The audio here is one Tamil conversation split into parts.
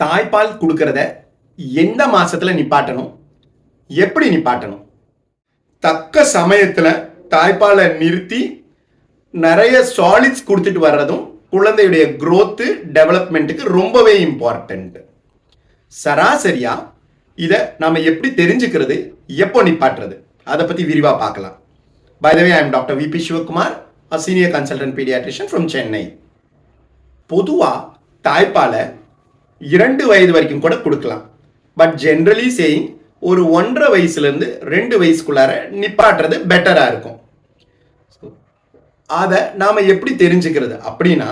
தாய்ப்பால் கொடுக்கறத எந்த மாதத்தில் நிப்பாட்டணும்? எப்படி நிப்பாட்டணும்? தக்க சமயத்தில் தாய்ப்பாலை நிறுத்தி நிறைய சாலிட்ஸ் கொடுத்துட்டு வர்றதும் குழந்தையுடைய க்ரோத்து டெவலப்மெண்ட்டுக்கு ரொம்பவே இம்பார்ட்டண்ட்டு சராசரியாக இதை நாம் எப்படி தெரிஞ்சுக்கிறது எப்போ நிப்பாட்டுறது? அதை பற்றி விரிவாக பார்க்கலாம். By the way I am doctor VP Sivakumar a senior consultant paediatrician from Chennai பொதுவாக தாய்ப்பாலை இரண்டு வயது வரைக்கும் கூட கொடுக்கலாம். பட் ஜென்ரலி சேயிங் ஒரு ஒன்றரை வயசுலேருந்து ரெண்டு வயசுக்குள்ளார நிப்பாட்டுறது பெட்டராக இருக்கும். அதை நாம் எப்படி தெரிஞ்சுக்கிறது அப்படின்னா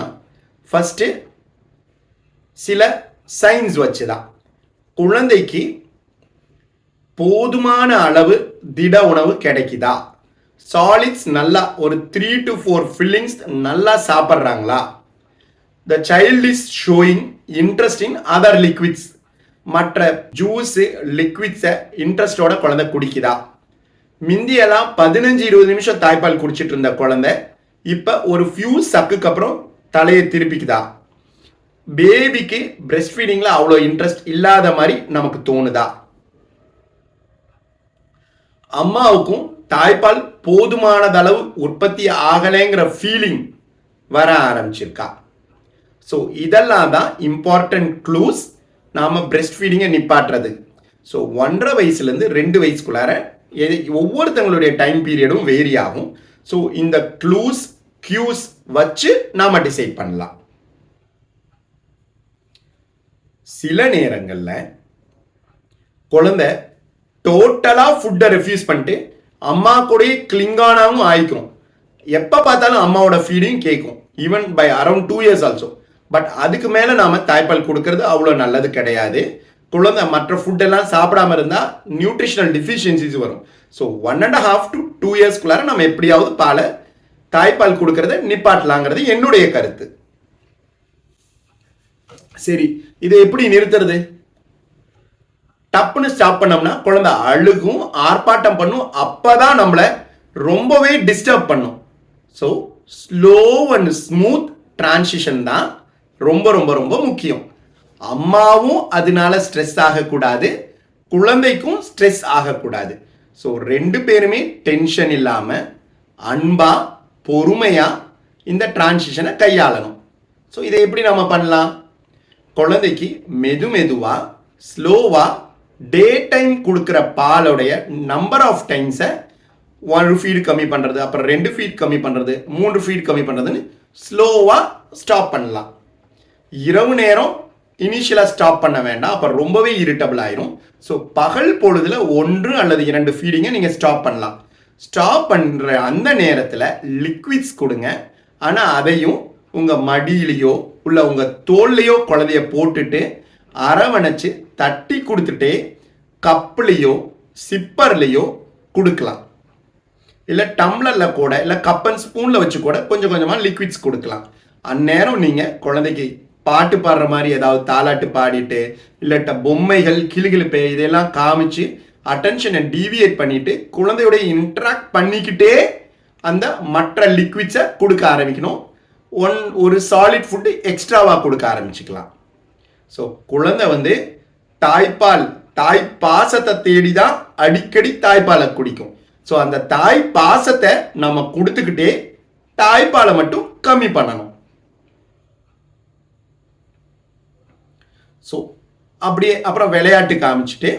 ஃபஸ்ட்டு சில சைன்ஸ் வச்சு தான் குழந்தைக்கு போதுமான அளவு திட உணவு கிடைக்குதா? சாலிட்ஸ் நல்லா ஒரு த்ரீ டு ஃபோர் ஃபில்லிங்ஸ் நல்லா சாப்பிட்றாங்களா? The child is showing interest in other liquids மற்ற ஜூஸு லிக்விட்ஸை இன்ட்ரெஸ்டோட குழந்தை குடிக்குதா? மிந்தியெல்லாம் பதினஞ்சு இருபது நிமிஷம் தாய்ப்பால் குடிச்சிட்டு இருந்த குழந்தை இப்போ ஒரு ஃபியூ சக்குக்கு அப்புறம் தலையை திருப்பிக்குதா? பேபிக்கு பிரெஸ்ட் ஃபீடிங்கில் அவ்வளோ இன்ட்ரெஸ்ட் இல்லாத மாதிரி நமக்கு தோணுதா? அம்மாவுக்கும் தாய்ப்பால் போதுமானதளவு உற்பத்தி ஆகலைங்கிற ஃபீலிங் வர ஆரம்பிச்சிருக்கா? ஸோ இதெல்லாம் தான் இம்பார்ட்டன்ட் க்ளூஸ் நாம் பிரெஸ்ட் ஃபீடிங்கை நிப்பாட்டுறது. ஸோ ஒன்றரை வயசுலேருந்து ரெண்டு வயசுக்குள்ளார ஒவ்வொருத்தங்களுடைய டைம் பீரியடும் வேரி ஆகும். ஸோ இந்த க்ளூஸ் க்யூஸ் வச்சு நாம் டிசைட் பண்ணலாம். சில நேரங்களில் குழந்தை டோட்டலாக ஃபுட்டை ரெஃப்யூஸ் பண்ணிட்டு அம்மா கூடயே கிளிங்கானாவும் ஆயிக்கும் எப்போ பார்த்தாலும் அம்மாவோட ஃபீடிங் கேட்கும் even by around two years also but அதுக்கு மேலே நாம் தாய்ப்பால் கொடுக்கறது அவ்வளோ நல்லது கிடையாது. குழந்தை மற்ற ஃபுட்டெல்லாம் சாப்பிடாம இருந்தால் நியூட்ரிஷனல் டிஃபிஷியன்சிஸ் வரும். So one and half to two இயர்ஸ்குள்ளார நம்ம எப்படியாவது பாலை தாய்ப்பால் கொடுக்கறத நிப்பாட்டலாங்கிறது என்னுடைய கருத்து. சரி இதை எப்படி நிறுத்துறது? டப்புன்னு ஸ்டாப் பண்ணோம்னா குழந்தை அழுகும் ஆர்ப்பாட்டம் பண்ணும் அப்பதான் நம்மளை ரொம்பவே டிஸ்டர்ப் பண்ணும். So slow and smooth transition தான் ரொம்ப ரொம்ப ரொம்ப முக்கியம். அம்மாவும் அதனால ஸ்ட்ரெஸ் ஆகக்கூடாது. குழந்தைக்கும் ஸ்ட்ரெஸ் ஆகக்கூடாது. ஸோ ரெண்டு பேருமே டென்ஷன் இல்லாமல் அன்பா பொறுமையாக இந்த டிரான்சிஷனை கையாளணும். ஸோ இதை எப்படி நம்ம பண்ணலாம்? குழந்தைக்கு மெது மெதுவாக ஸ்லோவாக டே டைம் கொடுக்குற பாலுடைய நம்பர் ஆஃப் டைம்ஸை ஒரு ஃபீட் கம்மி பண்ணுறது அப்புறம் ரெண்டு ஃபீட் கம்மி பண்ணுறது மூன்று ஃபீட் கம்மி பண்ணுறதுன்னு ஸ்லோவாக ஸ்டாப் பண்ணலாம். இரவு நேரம் இனிஷியலாக ஸ்டாப் பண்ண வேண்டாம். அப்போ ரொம்பவே இரிட்டபிள் ஆயிரும். ஸோ பகல் பொழுதுல ஒன்று அல்லது இரண்டு ஃபீடிங்கை நீங்கள் ஸ்டாப் பண்ணலாம். ஸ்டாப் பண்ணுற அந்த நேரத்தில் லிக்விட்ஸ் கொடுங்க. ஆனால் அதையும் உங்கள் மடியிலையோ உள்ள உங்கள் தோல்லையோ குழந்தைய போட்டுட்டு அரவணைச்சு தட்டி கொடுத்துட்டே கப்புலையோ சிப்பர்லேயோ கொடுக்கலாம். இல்லை டம்ளரில் கூட இல்லை கப் அண்ட் ஸ்பூனில் வச்சு கூட கொஞ்சம் கொஞ்சமாக லிக்விட்ஸ் கொடுக்கலாம். அந்நேரம் நீங்கள் குழந்தைக்கு பாட்டு பாடுற மாதிரி ஏதாவது தாலாட்டு பாடிட்டு இல்லாட்ட பொம்மைகள் கிளுகிழுப்பு இதெல்லாம் காமிச்சு அட்டென்ஷனை டீவியேட் பண்ணிட்டு குழந்தையோட இன்ட்ராக்ட் பண்ணிக்கிட்டே அந்த மற்ற லிக்விட்ஸை கொடுக்க ஆரம்பிக்கணும். ஒன் ஒரு சாலிட் ஃபுட்டு எக்ஸ்ட்ராவாக கொடுக்க ஆரம்பிச்சுக்கலாம். ஸோ குழந்தை வந்து தாய்ப்பால் தாய் பாசத்தை தேடி தான் அடிக்கடி தாய்ப்பாலை குடிக்கும். ஸோ அந்த தாய் பாசத்தை நம்ம கொடுத்துக்கிட்டே தாய்ப்பாலை மட்டும் கம்மி பண்ணணும். ஸோ அப்படியே அப்புறம் விளையாட்டு காமிச்சிட்டு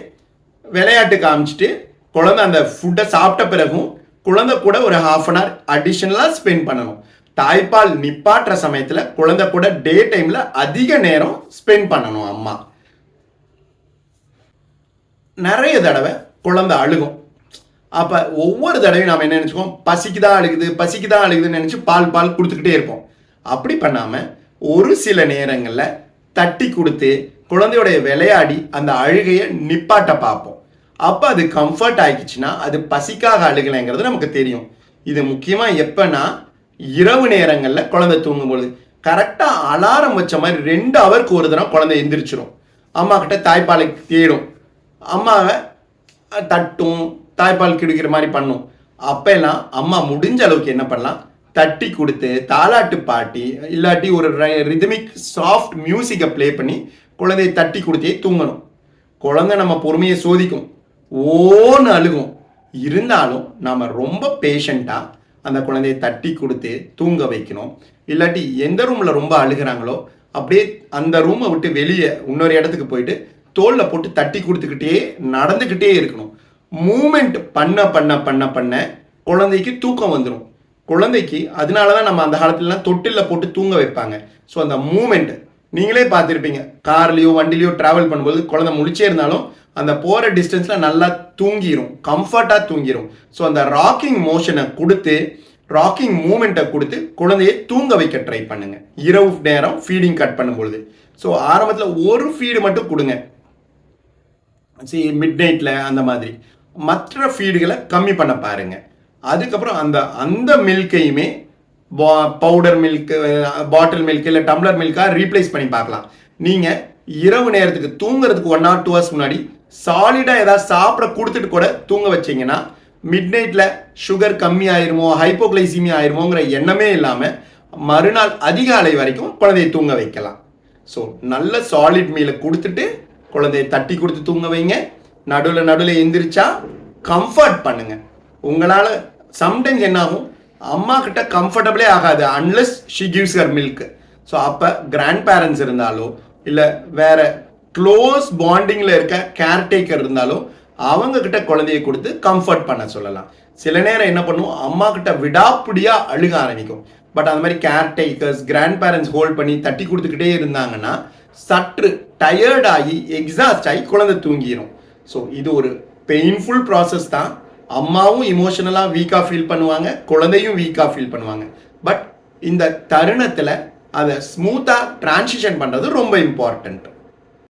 விளையாட்டு காமிச்சிட்டு குழந்தை அந்த ஃபுட்டை சாப்பிட்ட பிறகும் குழந்தை கூட ஒரு ஹாஃப் அன் ஹவர் அடிஷ்னலாக ஸ்பெண்ட் பண்ணணும். தாய்ப்பால் நிப்பாட்டுற சமயத்தில் குழந்தை கூட டே டைமில் அதிக நேரம் ஸ்பெண்ட் பண்ணணும் அம்மா. நிறைய தடவை குழந்தை அழுகும். அப்போ ஒவ்வொரு தடவையும் நாம் என்ன நினச்சிக்கோம் பசிக்கு தான் அழுகுது பசிக்கு தான் அழுகுதுன்னு நினச்சி பால் பால் கொடுத்துக்கிட்டே இருப்போம். அப்படி பண்ணாமல் ஒரு சில நேரங்களில் தட்டி கொடுத்து குழந்தையோடைய விளையாடி அந்த அழுகையை நிப்பாட்ட பார்ப்போம். அப்போ அது கம்ஃபர்ட் ஆகிடுச்சுன்னா அது பசிக்காக அழுகலைங்கிறது நமக்கு தெரியும். இது முக்கியமாக எப்போனா இரவு நேரங்களில் குழந்தை தூங்கும்பொழுது கரெக்டாக அலாரம் வச்ச மாதிரி ரெண்டு ஹவருக்கு ஒரு தடவை குழந்தை எந்திரிச்சிரும். அம்மா கிட்ட தாய்ப்பாலை தேடும். அம்மாவை தட்டும் தாய்ப்பால் கிடுக்கிற மாதிரி பண்ணும். அப்போல்லாம் அம்மா முடிஞ்ச அளவுக்கு என்ன பண்ணலாம்? தட்டி கொடுத்து தாலாட்டு பாட்டி இல்லாட்டி ஒரு ரிதமிக் சாஃப்ட் மியூசிக்கை ப்ளே பண்ணி குழந்தையை தட்டி கொடுத்தே தூங்கணும். குழந்தை நம்ம பொறுமையை சோதிக்கும். ஓன்னு அழுகும். இருந்தாலும் நாம் ரொம்ப பேஷண்ட்டாக அந்த குழந்தையை தட்டி கொடுத்து தூங்க வைக்கணும். இல்லாட்டி எந்த ரூமில் ரொம்ப அழுகிறாங்களோ அப்படியே அந்த ரூமை விட்டு வெளியே இன்னொரு இடத்துக்கு போயிட்டு தோளில் போட்டு தட்டி கொடுத்துக்கிட்டே நடந்துக்கிட்டே இருக்கணும். மூமெண்ட் பண்ண பண்ண பண்ண பண்ண குழந்தைக்கு தூக்கம் வந்துடும் குழந்தைக்கு அதனால தான் நம்ம அந்த காலத்துலலாம் தொட்டிலில் போட்டு தூங்க வைப்பாங்க. ஸோ அந்த மூமெண்ட் நீங்களே பார்த்துருப்பீங்க. கார்லேயோ வண்டிலையோ ட்ராவல் பண்ணும்போது குழந்தை முடிச்சே இருந்தாலும் அந்த போகிற டிஸ்டன்ஸில் நல்லா தூங்கிடும் கம்ஃபர்ட்டாக தூங்கிடும் ஸோ அந்த ராக்கிங் மோஷனை கொடுத்து ராக்கிங் மூமெண்ட்டை கொடுத்து குழந்தையை தூங்க வைக்க ட்ரை பண்ணுங்க. இரவு நேரம் ஃபீடிங் கட் பண்ணும்பொழுது. ஸோ ஆரம்பத்தில் ஒரு ஃபீடு மட்டும் கொடுங்க. சரி மிட் நைட்டில் அந்த மாதிரி. மற்ற ஃபீடுகளை கம்மி பண்ண பாருங்க. அதுக்கப்புறம் அந்த அந்த மில்கையுமே பவுடர் மில்க் பாட்டில் மில்க் இல்லை டம்ளர் மில்க்காக ரீப்ளேஸ் பண்ணி பார்க்கலாம். நீங்கள் இரவு நேரத்துக்கு தூங்குறதுக்கு ஒன் ஆர் டூ ஹவர்ஸ் முன்னாடி சாலிடாக ஏதாவது சாப்பிட கொடுத்துட்டு கூட தூங்க வச்சிங்கன்னா மிட் நைட்டில் சுகர் கம்மி ஆயிருமோ ஹைப்போக்ளைசிமி ஆயிருமோங்கிற எண்ணமே இல்லாமல் மறுநாள் அதிகாலை வரைக்கும் குழந்தையை தூங்க வைக்கலாம். ஸோ நல்ல சாலிட் மீலை கொடுத்துட்டு குழந்தையை தட்டி கொடுத்து தூங்க வைங்க. நடுவில் நடுவில் எந்திரிச்சா கம்ஃபர்ட் பண்ணுங்க. உங்களால் சம்டைம்ஸ் என்னாகும்? அம்மா கிட்ட கம்ஃபர்டபுளே ஆகாது unless she gives her milk so அப்போ கிராண்ட் பேரண்ட்ஸ் இருந்தாலோ இல்லை வேற க்ளோஸ் பாண்டிங்கில் இருக்க கேர்டேக்கர் இருந்தாலோ அவங்க கிட்ட குழந்தையை கொடுத்து கம்ஃபர்ட் பண்ண சொல்லலாம். சில நேரம் என்ன பண்ணும் அம்மா கிட்ட விடாப்பிடியாக அழுக ஆரம்பிக்கும். பட் அந்த மாதிரி கேர்டேக்கர்ஸ் கிராண்ட் பேரண்ட்ஸ் ஹோல்ட் பண்ணி தட்டி கொடுத்துக்கிட்டே இருந்தாங்கன்னா சற்று டயர்ட் ஆகி எக்ஸாஸ்ட் ஆகி குழந்தை தூங்கிடும் ஸோ இது ஒரு பெயின்ஃபுல் ப்ராசஸ் தான். அம்மாவும் இமோஷனலாக வீக்காக ஃபீல் பண்ணுவாங்க குழந்தையும் வீக்காக ஃபீல் பண்ணுவாங்க. பட் இந்த தருணத்தில் அதை ஸ்மூத்தாக டிரான்சிஷன் பண்ணுறது ரொம்ப இம்பார்ட்டண்ட்